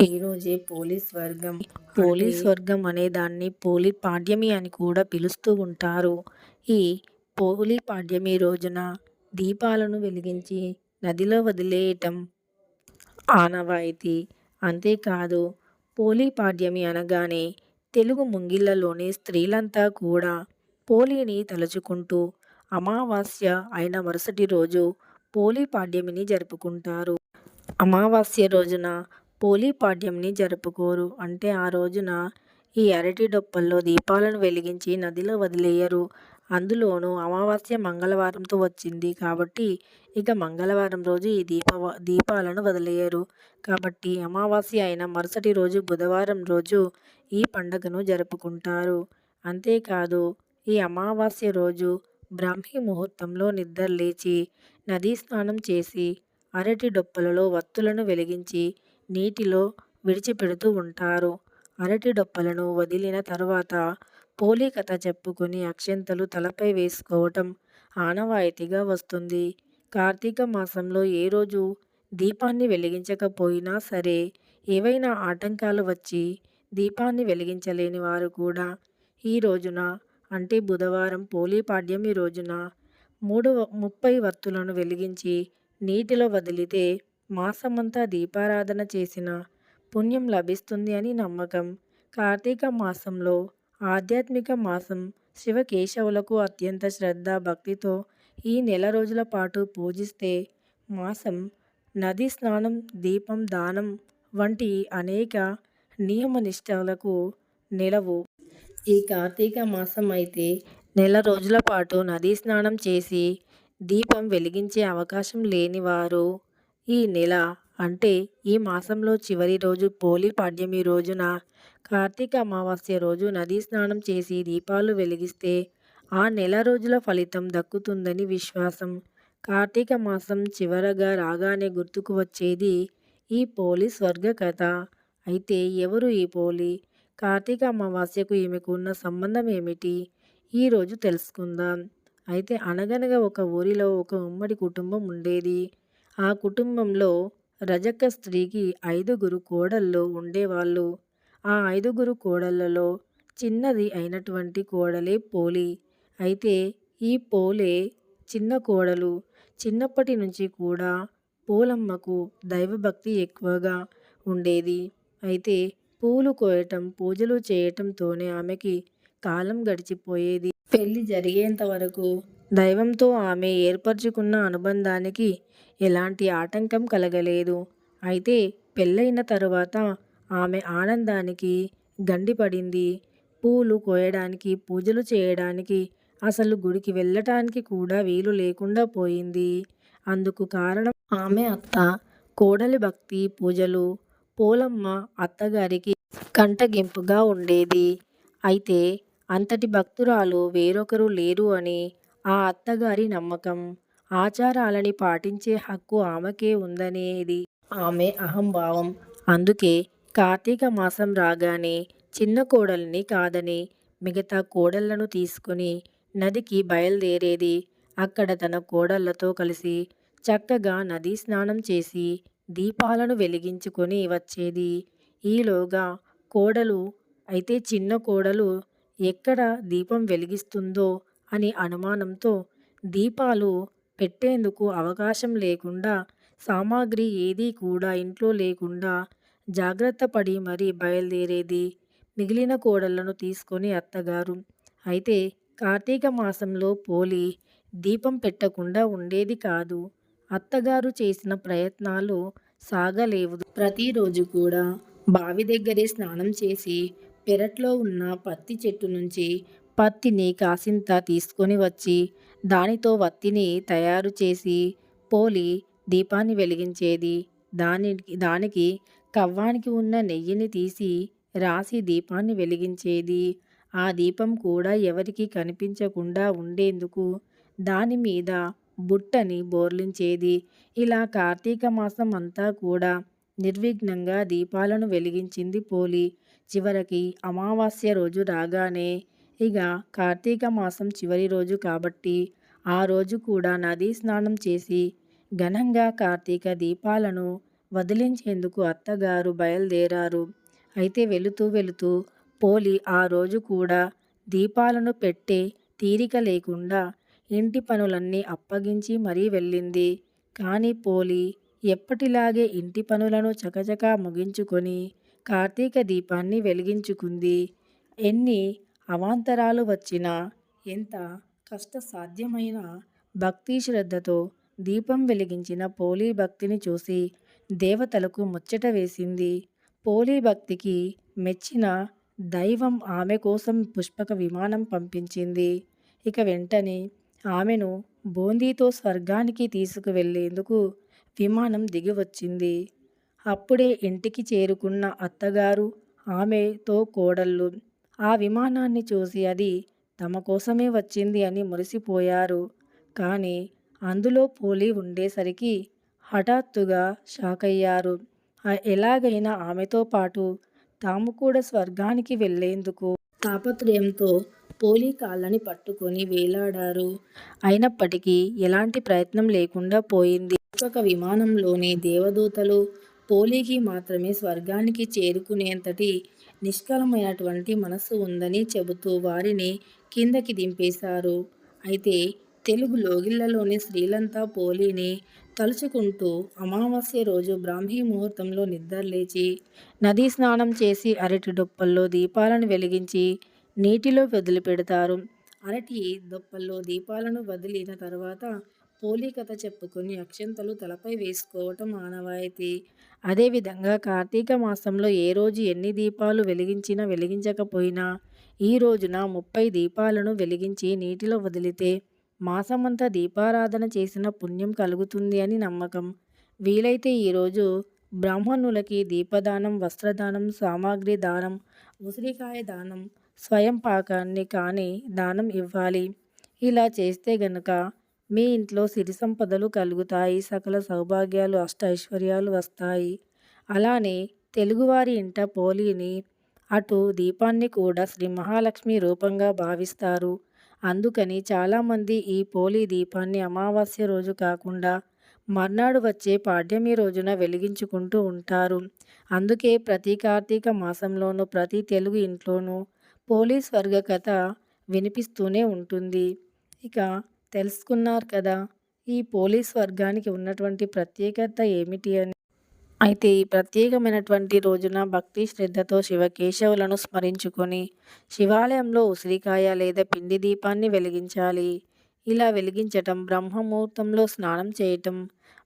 ఈరోజే పోలీస్ వర్గం పోలీస్ వర్గం అనే దాన్ని పోలి పాడ్యమి అని కూడా పిలుస్తూ ఉంటారు. ఈ పోలి పాడ్యమి రోజున దీపాలను వెలిగించి నదిలో వదిలేయటం ఆనవాయితీ. అంతేకాదు పోలి పాడ్యమి అనగానే తెలుగు ముంగిళ్ళలోని స్త్రీలంతా కూడా పోలిని తలుచుకుంటూ అమావాస్య అయిన మరుసటి రోజు పోలి పాడ్యమిని జరుపుకుంటారు. అమావాస్య రోజున పోలి పాడ్యంని జరుపుకోరు. అంటే ఆ రోజున ఈ అరటి డొప్పల్లో దీపాలను వెలిగించి నదిలో వదిలేయరు. అందులోనూ అమావాస్య మంగళవారంతో వచ్చింది కాబట్టి ఇక మంగళవారం రోజు ఈ దీప దీపాలను వదిలేయరు. కాబట్టి అమావాస్య అయిన మరుసటి రోజు బుధవారం రోజు ఈ పండగను జరుపుకుంటారు. అంతేకాదు ఈ అమావాస్య రోజు బ్రాహ్మీ ముహూర్తంలో నిద్ర లేచి నదీ స్నానం చేసి అరటి డొప్పలలో వత్తులను వెలిగించి నీటిలో విడిచిపెడుతూ ఉంటారు. అరటి డొప్పలను వదిలిన తరువాత పోలి కథ చెప్పుకుని అక్షంతలు తలపై వేసుకోవటం ఆనవాయితీగా వస్తుంది. కార్తీక మాసంలో ఏ రోజు దీపాన్ని వెలిగించకపోయినా సరే ఏవైనా ఆటంకాలు వచ్చి దీపాన్ని వెలిగించలేని వారు కూడా ఈ రోజున అంటే బుధవారం పోలీ పాడ్యమి రోజున మూడు ముప్పై వత్తులను వెలిగించి నీటిలో వదిలితే మాసమంతా దీపారాధన చేసిన పుణ్యం లభిస్తుంది అని నమ్మకం. కార్తీక మాసంలో ఆధ్యాత్మిక మాసం శివకేశవులకు అత్యంత శ్రద్ధ భక్తితో ఈ నెల రోజుల పాటు పూజిస్తే మాసం నది స్నానం దీపం దానం వంటి అనేక నియమ నిష్టలకు నిలవు. ఈ కార్తీక మాసం అయితే నెల రోజుల పాటు నదీ స్నానం చేసి దీపం వెలిగించే అవకాశం లేని వారు ఈ నెల అంటే ఈ మాసంలో చివరి రోజు పోలి పాడ్యమి రోజున కార్తీక అమావాస్య రోజు నదీ స్నానం చేసి దీపాలు వెలిగిస్తే ఆ నెల రోజుల ఫలితం దక్కుతుందని విశ్వాసం. కార్తీక మాసం చివరగా రాగానే గుర్తుకు వచ్చేది ఈ పోలి స్వర్గ కథ. అయితే ఎవరు ఈ పోలి? కార్తీక అమావాస్యకు ఈమెకు ఉన్న సంబంధం ఏమిటి? ఈరోజు తెలుసుకుందాం. అయితే అనగనగా ఒక ఊరిలో ఒక ఉమ్మడి కుటుంబం ఉండేది. ఆ కుటుంబంలో రజక స్త్రీకి ఐదుగురు కోడళ్ళు ఉండేవాళ్ళు. ఆ ఐదుగురు కోడళ్ళలో చిన్నది అయినటువంటి కోడలే పోలి. అయితే ఈ పోలే చిన్న కోడలు. చిన్నప్పటి నుంచి కూడా పూలమ్మకు దైవభక్తి ఎక్కువగా ఉండేది. అయితే పూలు కోయటం పూజలు చేయటంతోనే ఆమెకి కాలం గడిచిపోయేది. పెళ్ళి జరిగేంత వరకు దైవంతో ఆమె ఏర్పరచుకున్న అనుబంధానికి ఎలాంటి ఆటంకం కలగలేదు. అయితే పెళ్ళైన తరువాత ఆమె ఆనందానికి గండిపడింది. పూలు కోయడానికి పూజలు చేయడానికి అసలు గుడికి వెళ్ళటానికి కూడా వీలు లేకుండా పోయింది. అందుకు కారణం ఆమె అత్త కోడలి భక్తి పూజలు. పోలమ్మ అత్తగారికి కంటగింపుగా ఉండేది. అయితే అంతటి భక్తురాలు వేరొకరు లేరు అని ఆ అత్తగారి నమ్మకం. ఆచారాలని పాటించే హక్కు ఆమెకే ఉందనేది ఆమె అహంభావం. అందుకే కార్తీక మాసం రాగానే చిన్న కోడల్ని కాదని మిగతా కోడళ్ళను తీసుకుని నదికి బయలుదేరేది. అక్కడ తన కోడళ్ళతో కలిసి చక్కగా నదీ స్నానం చేసి దీపాలను వెలిగించుకొని వచ్చేది. ఈలోగా కోడలు అయితే చిన్న కోడలు ఎక్కడ దీపం వెలిగిస్తుందో అని అనుమానంతో దీపాలు పెట్టేందుకు అవకాశం లేకుండా సామాగ్రి ఏదీ కూడా ఇంట్లో లేకుండా జాగ్రత్త పడి మరీ బయలుదేరేది మిగిలిన కోడళ్ళను తీసుకొని అత్తగారు. అయితే కార్తీక మాసంలో పోలి దీపం పెట్టకుండా ఉండేది కాదు. అత్తగారు చేసిన ప్రయత్నాలు సాగలేవు. ప్రతిరోజు కూడా బావి దగ్గరే స్నానం చేసి పెరట్లో ఉన్న పత్తి చెట్టు నుంచి పత్తిని కాసింత తీసుకొని వచ్చి దానితో వత్తిని తయారు చేసి పోలి దీపాన్ని వెలిగించేది. దానికి దానికి కవ్వానికి ఉన్న నెయ్యిని తీసి రాసి దీపాన్ని వెలిగించేది. ఆ దీపం కూడా ఎవరికి కనిపించకుండా ఉండేందుకు దాని మీద బుట్టని బోర్లించేది. ఇలా కార్తీక మాసం అంతా కూడా నిర్విఘ్నంగా దీపాలను వెలిగించింది పోలి చివరికి అమావాస్య రోజు రాగానే ఇక కార్తీక మాసం చివరి రోజు కాబట్టి ఆ రోజు కూడా నదీ స్నానం చేసి ఘనంగా కార్తీక దీపాలను వదిలించేందుకు అత్తగారు బయలుదేరారు. అయితే వెళుతూ వెళుతూ పోలి ఆ రోజు కూడా దీపాలను పెట్టే తీరిక లేకుండా ఇంటి పనులన్నీ అప్పగించి మరీ వెళ్ళింది. కానీ పోలి ఎప్పటిలాగే ఇంటి పనులను చకచకా ముగించుకొని కార్తీక దీపాన్ని వెలిగించుకుంది. ఎన్ని అవాంతరాలు వచ్చినా, ఎంత కష్టసాధ్యమైనా భక్తి శ్రద్ధతో దీపం వెలిగించిన పోలీ భక్తిని చూసి దేవతలకు ముచ్చట వేసింది. పోలీ భక్తికి మెచ్చిన దైవం ఆమె కోసం పుష్పక విమానం పంపించింది. ఇక వెంటనే ఆమెను బూందీతో స్వర్గానికి తీసుకువెళ్ళేందుకు విమానం దిగివచ్చింది. అప్పుడే ఇంటికి చేరుకున్న అత్తగారు, ఆమెతో కోడళ్ళు ఆ విమానాన్ని చూసి అది తమ కోసమే వచ్చింది అని మురిసిపోయారు. కానీ అందులో పోలి ఉండేసరికి హఠాత్తుగా షాకయ్యారు. ఎలాగైనా ఆమెతో పాటు తాము కూడా స్వర్గానికి వెళ్ళేందుకు తాపత్రయంతో పోలి కాళ్ళని పట్టుకొని వేలాడారు. అయినప్పటికీ ఎలాంటి ప్రయత్నం లేకుండా పోయింది. ఒక విమానంలోని దేవదూతలు పోలీకి మాత్రమే స్వర్గానికి చేరుకునేంతటి నిష్కలమైనటువంటి మనస్సు ఉందని చెబుతూ వారిని కిందకి దింపేశారు. అయితే తెలుగు లోగిళ్ళలోని స్త్రీలంతా పోలిని తలుచుకుంటూ అమావాస్య రోజు బ్రాహ్మీ ముహూర్తంలో నిద్రలేచి, నదీ స్నానం చేసి అరటి డొప్పల్లో దీపాలను వెలిగించి నీటిలో వదిలిపెడతారు. అరటి దొప్పల్లో దీపాలను వదిలిన తర్వాత పోలి కథ చెప్పుకొని అక్షంతలు తలపై వేసుకోవటం ఆనవాయితీ. అదేవిధంగా కార్తీక మాసంలో ఏ రోజు ఎన్ని దీపాలు వెలిగించినా వెలిగించకపోయినా ఈ రోజున ముప్పై దీపాలను వెలిగించి నీటిలో వదిలితే మాసమంతా దీపారాధన చేసిన పుణ్యం కలుగుతుంది అని నమ్మకం. వీలైతే ఈరోజు బ్రాహ్మణులకి దీపదానం, వస్త్రదానం, సామాగ్రి దానం, ఉసిరికాయ దానం, స్వయం పాకాన్ని కానీ దానం ఇవ్వాలి. ఇలా చేస్తే గనుక మీ ఇంట్లో సిరి సంపదలు కలుగుతాయి. సకల సౌభాగ్యాలు, అష్ట ఐశ్వర్యాలు వస్తాయి. అలానే తెలుగువారి ఇంట పోలిని, అటు దీపాన్ని కూడా శ్రీ మహాలక్ష్మి రూపంగా భావిస్తారు. అందుకని చాలామంది ఈ పోలి దీపాన్ని అమావాస్య రోజు కాకుండా మర్నాడు వచ్చే పాడ్యమి రోజున వెలిగించుకుంటూ ఉంటారు. అందుకే ప్రతి కార్తీక మాసంలోనూ ప్రతి తెలుగు ఇంట్లోనూ పోలీస్ వర్గ కథ వినిపిస్తూనే ఉంటుంది. ఇక తెలుసుకున్నారు కదా ఈ పోలీస్ వర్గానికి ఉన్నటువంటి ప్రత్యేకత ఏమిటి అని. అయితే ఈ ప్రత్యేకమైనటువంటి రోజున భక్తి శ్రద్ధతో శివకేశవులను స్మరించుకొని శివాలయంలో ఉసిరికాయ లేదా పిండి దీపాన్ని వెలిగించాలి. ఇలా వెలిగించటం, బ్రహ్మ ముహూర్తంలో స్నానం చేయటం,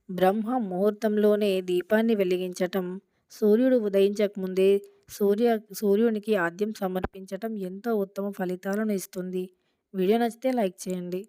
బ్రహ్మ ముహూర్తంలోనే దీపాన్ని వెలిగించటం, సూర్యుడు ఉదయించకముందే సూర్య సూర్యునికి ఆద్యం సమర్పించటం ఎంతో ఉత్తమ ఫలితాలను ఇస్తుంది. వీడియో నచ్చితే లైక్ చేయండి.